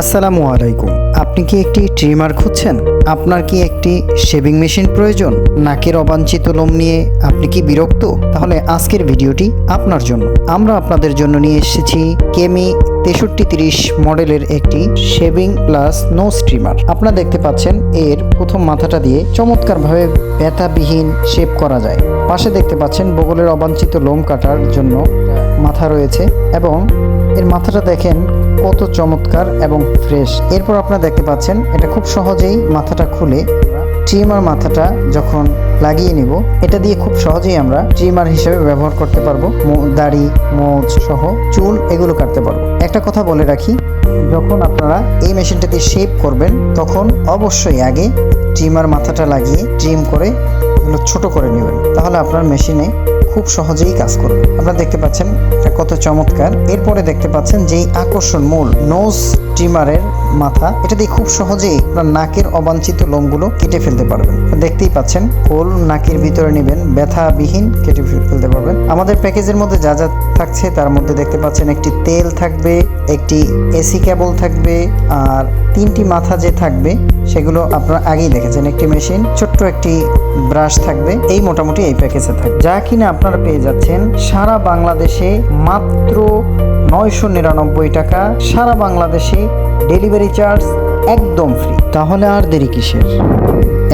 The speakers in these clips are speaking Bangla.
আসসালামু আলাইকুম। আপনি কি একটি ট্রিমার খুঁজছেন? আপনার কি একটি শেভিং মেশিন প্রয়োজন? নাকের অবাঞ্ছিত লোম নিয়ে আপনি কি বিরক্ত? তাহলে আজকের ভিডিওটি আপনার জন্য। আমরা আপনাদের জন্য নিয়ে এসেছি কেমি তেষট্টি তিরিশ মডেলের একটি শেভিং প্লাস নো স্ট্রিমার আপনারা দেখতে পাচ্ছেন, এর প্রথম মাথাটা দিয়ে চমৎকারভাবে ব্যথাবিহীন শেপ করা যায়। পাশে দেখতে পাচ্ছেন, বগলের অবাঞ্ছিত লোম কাটার জন্য মাথা রয়েছে এবং এর মাথাটা দেখেন কত চমৎকার এবং ফ্রেশ। এরপর আপনারা দেখতে পাচ্ছেন, এটা খুব সহজেই মাথাটা খুলে ট্রিমার মাথাটা যখন লাগিয়ে নিব, এটা দিয়ে খুব সহজেই আমরা ট্রিমার হিসেবে ব্যবহার করতে পারব। দাড়ি মোজ সহ চুল, এগুলো কাটতে পারব। একটা কথা বলে রাখি, যখন আপনারা এই মেশিনটা দিয়ে শেপ করবেন, তখন অবশ্যই আগে ট্রিমার মাথাটা লাগিয়ে ট্রিম করে এগুলো ছোট করে নেবেন। তাহলে আপনার মেশিনে খুব সহজেই কাজ করবে। আপনারা দেখতে পাচ্ছেন এটা কত চমৎকার। এরপরে দেখতে পাচ্ছেন যেই আকর্ষণ মূল নোজ ট্রিমারের মাথা, এটা দিয়ে খুব সহজেই আপনার নাকের অবাঞ্ছিত লোমগুলো কেটে ফেলতে পারবেন। দেখতেই পাচ্ছেন কোল নাকের ভিতরে নেবেন, ব্যথাবিহীন কেটে ফেল- ফেলতে পারবেন। আমাদের প্যাকেজের মধ্যে যা যা থাকছে, তার মধ্যে দেখতে পাচ্ছেন একটি তেল থাকবে, একটি এসি কেবল থাকবে, আর তিনটি মাথা যে থাকবে, সেগুলো আপনারা আগেই দেখেছেন। একটি মেশিন, ছোট্ট একটি ব্রাশ থাকবে এই মোটামুটি এই প্যাকেজে থাকবে। যা কিনা আপনারা পেয়ে যাচ্ছেন সারা বাংলাদেশে মাত্র নয়শো নিরানব্বই টাকা সারা বাংলাদেশে ডেলিভারি চার্জ একদম ফ্রি। তাহলে আর দেরি কিসের?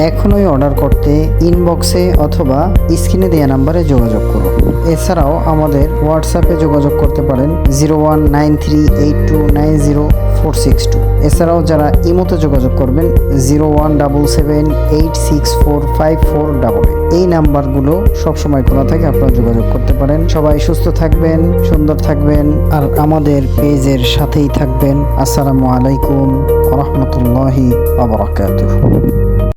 এখনই অর্ডার করতে ইনবক্সে অথবা স্ক্রিনে দেওয়া নাম্বারে যোগাযোগ করুন। এছাড়াও আমাদের হোয়াটসঅ্যাপে যোগাযোগ করতে পারেন zero one nine three eight two nine zero four six two এছাড়াও যারা ইমোতে যোগাযোগ করবেন zero one double seven eight six four five four double এই নাম্বারগুলো সবসময় খোলা থাকে, আপনারা যোগাযোগ করতে পারেন। সবাই সুস্থ থাকবেন, সুন্দর থাকবেন, আর আমাদের পেজের সাথেই থাকবেন। আসসালামু আলাইকুম রহমতুল্লাহি আবরাকাতুহ